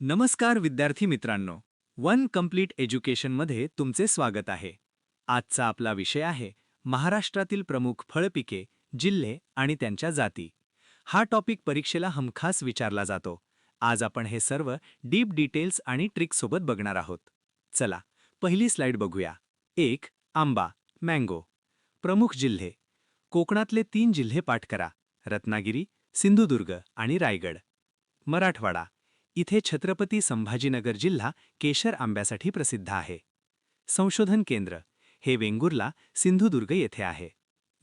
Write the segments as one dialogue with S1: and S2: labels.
S1: नमस्कार विद्यार्थी मित्रांनो. वन कंप्लीट एज्युकेशनमध्ये तुमचे स्वागत आहे. आजचा आपला विषय आहे महाराष्ट्रातील प्रमुख फळपिके जिल्हे आणि त्यांच्या जाती. हा टॉपिक परीक्षेला हमखास विचारला जातो. आज आपण हे सर्व डीप डिटेल्स आणि ट्रिकसोबत बघणार आहोत. चला पहिली स्लाइड बघूया. एक आंबा मँगो प्रमुख जिल्हे. कोकणातले तीन जिल्हे पाठ करा. रत्नागिरी सिंधुदुर्ग आणि रायगड. मराठवाडा. इथे छत्रपती संभाजीनगर जिल्हा केशर आंब्यासाठी प्रसिद्ध आहे. संशोधन केंद्र हे वेंगुर्ला सिंधुदुर्ग येथे आहे.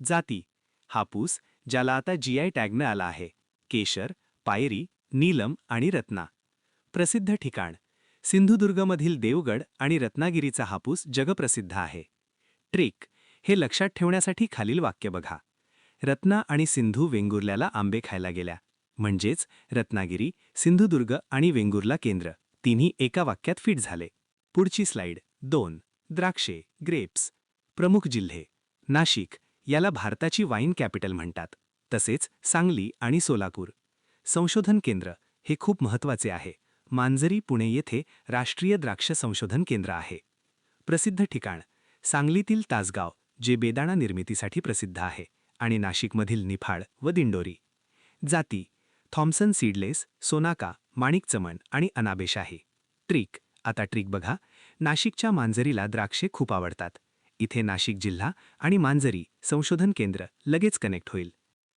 S1: जाती हापूस ज्याला आता जीआय टॅगनं आला आहे केशर पायरी नीलम आणि रत्ना. प्रसिद्ध ठिकाण सिंधुदुर्गमधील देवगड आणि रत्नागिरीचा हापूस जगप्रसिद्ध आहे. ट्रिक हे लक्षात ठेवण्यासाठी खालील वाक्य बघा. रत्ना आणि सिंधू वेंगुर्ल्याला आंबे खायला गेल्या. म्हणजेच रत्नागिरी सिंधुदुर्ग आणि वेंगुर्ला केंद्र. तिन्ही एका वाक्यात फिट झाले. पुढची स्लाइड. दोन. द्राक्षे ग्रेप्स. प्रमुख जिल्हे. नाशिक. याला भारताची वाईन कॅपिटल म्हणतात. तसेच सांगली आणि सोलापूर. संशोधन केंद्र. हे खूप महत्त्वाचे आहे. मांजरी पुणे येथे राष्ट्रीय द्राक्ष संशोधन केंद्र आहे. प्रसिद्ध ठिकाण. सांगलीतील तासगाव जे बेदाणा निर्मितीसाठी प्रसिद्ध आहे आणि नाशिकमधील निफाड व दिंडोरी. जाती. थॉम्सन सीडलेस सोनाका माणिक चमन आणि आहे ट्रिक. आता ट्रिक बघा. नाशिकच्या मांजरीला द्राक्षे खूप आवडतात. इथे नाशिक जिल्हा आणि मांजरी संशोधन केंद्र लगेच कनेक्ट होईल.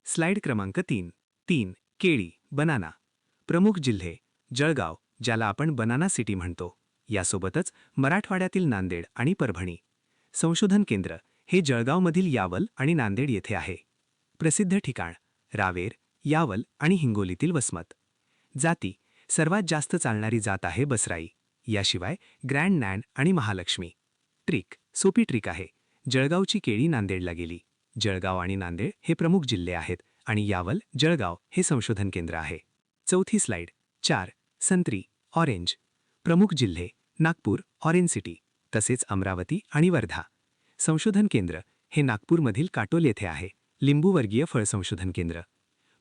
S1: स्लाइड क्रमांक तीन. तीन. केळी बनाना. प्रमुख जिल्हे जळगाव ज्याला आपण बनाना सिटी म्हणतो. यासोबतच मराठवाड्यातील नांदेड आणि परभणी. संशोधन केंद्र हे जळगावमधील यावल आणि नांदेड येथे आहे. प्रसिद्ध ठिकाण रावेर यावल आणि हिंगोलीतील वसमत. जाती सर्वात जास्त चालणारी जात आहे बसराई. याशिवाय ग्रँड नॅन आणि महालक्ष्मी. ट्रिक सोपी ट्रिक आहे. जळगावची केळी नांदेडला गेली. जळगाव आणि नांदेड हे प्रमुख जिल्हे आहेत आणि यावल जळगाव हे संशोधन केंद्र आहे. चौथी स्लाइड चार संत्री ऑरेंज. प्रमुख जिल्हे नागपूर ऑरेंज सिटी. तसेच अमरावती आणि वर्धा. संशोधन केंद्र हे नागपूरमधील काटोल येथे आहे. लिंबूवर्गीय फळ संशोधन केंद्र.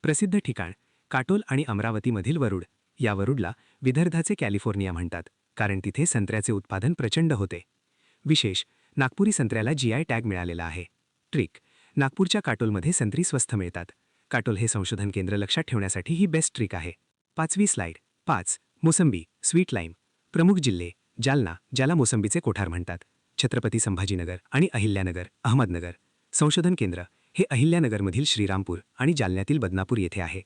S1: प्रसिद्ध ठिकाण काटोल आणि अमरावतीमधील वरुड. या वरुडला विदर्भाचे कॅलिफोर्निया म्हणतात कारण तिथे संत्र्याचे उत्पादन प्रचंड होते. विशेष नागपुरी संत्र्याला जीआय टॅग मिळालेला आहे. ट्रिक नागपूरच्या काटोलमध्ये संत्री स्वस्त मिळतात. काटोल हे संशोधन केंद्र लक्षात ठेवण्यासाठी ही बेस्ट ट्रिक आहे. पाचवी स्लाइड पाच मोसंबी स्वीट लाईम प्रमुख जिल्हे जालना ज्याला मोसंबीचे कोठार म्हणतात. छत्रपती संभाजीनगर आणि अहिल्यानगर अहमदनगर. संशोधन केंद्र हे अहिल्यानगरमधील श्रीरामपूर आणि जालन्यातील बदनापूर येथे आहे.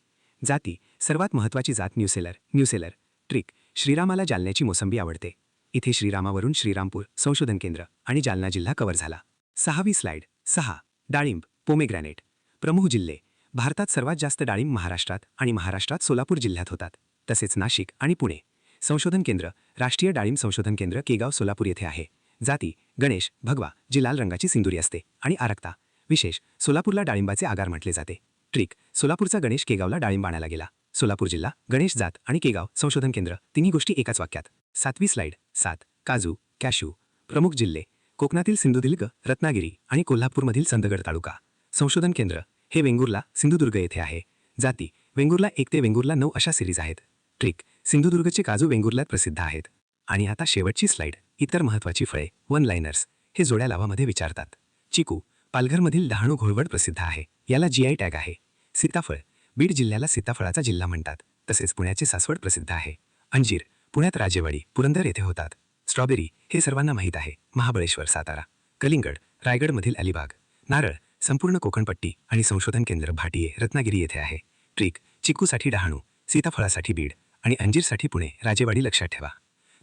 S1: जाती सर्वात महत्त्वाची जात न्यूसेलर न्यूसेलर. ट्रिक श्रीरामाला जालन्याची मोसंबी आवडते. इथे श्रीरामावरून श्रीरामपूर संशोधन केंद्र आणि जालना जिल्हा कव्हर झाला. सहावी स्लाइड सहा डाळिंब पोमेग्रॅनेट. प्रमुख जिल्हे भारतात सर्वात जास्त डाळिंब महाराष्ट्रात आणि महाराष्ट्रात सोलापूर जिल्ह्यात होतात. तसेच नाशिक आणि पुणे. संशोधन केंद्र राष्ट्रीय डाळिंब संशोधन केंद्र केगाव सोलापूर येथे आहे. जाती गणेश भगवा जी लाल रंगाची सिंदुरी असते आणि आरक्ता. विशेष सोलापूरला डाळिंबाचे आगार म्हटले जाते. ट्रिक सोलापूरचा गणेश केगावला डाळिंब आणायला गेला. सोलापूर जिल्हा गणेश जात आणि केगाव संशोधन केंद्र तिन्ही गोष्टी एकाच वाक्यात. सातवी स्लाइड सात काजू कॅशू प्रमुख जिल्हे कोकणातील सिंधुदुर्ग रत्नागिरी आणि कोल्हापूरमधील संदगड तालुका. संशोधन केंद्र हे वेंगुर्ला सिंधुदुर्ग येथे आहे. जाती वेंगुर्ला एक ते वेंगुर्ला नऊ अशा सिरीज आहेत. ट्रिक सिंधुदुर्गचे काजू वेंगुर्ल्यात प्रसिद्ध आहेत. आणि आता शेवटची स्लाइड इतर महत्त्वाची फळे वन लाइनर्स हे जोड्या लावामध्ये विचारतात. चिकू पालघरमधील डहाणू घोळवड प्रसिद्ध आहे. याला जीआय टॅग आहे. सीताफळ बीड जिल्ह्याला सीताफळाचा जिल्हा म्हणतात. तसेच पुण्याचे सासवड प्रसिद्ध आहे. अंजीर पुण्यात राजेवाडी पुरंदर येथे होतात. स्ट्रॉबेरी हे सर्वांना माहीत आहे. महाबळेश्वर सातारा. कलिंगड रायगडमधील अलिबाग. नारळ संपूर्ण कोकणपट्टी आणि संशोधन केंद्र भाटिये रत्नागिरी येथे आहे. ट्रिक चिक्कूसाठी डहाणू सीताफळासाठी बीड आणि अंजीरसाठी पुणे राजेवाडी लक्षात ठेवा.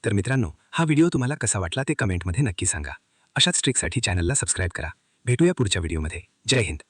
S1: तर मित्रांनो हा व्हिडिओ तुम्हाला कसा वाटला ते कमेंटमध्ये नक्की सांगा. अशाच ट्रिकसाठी चॅनलला सबस्क्राईब करा. भेटूया पुढच्या व्हिडिओमध्ये. जय हिंद.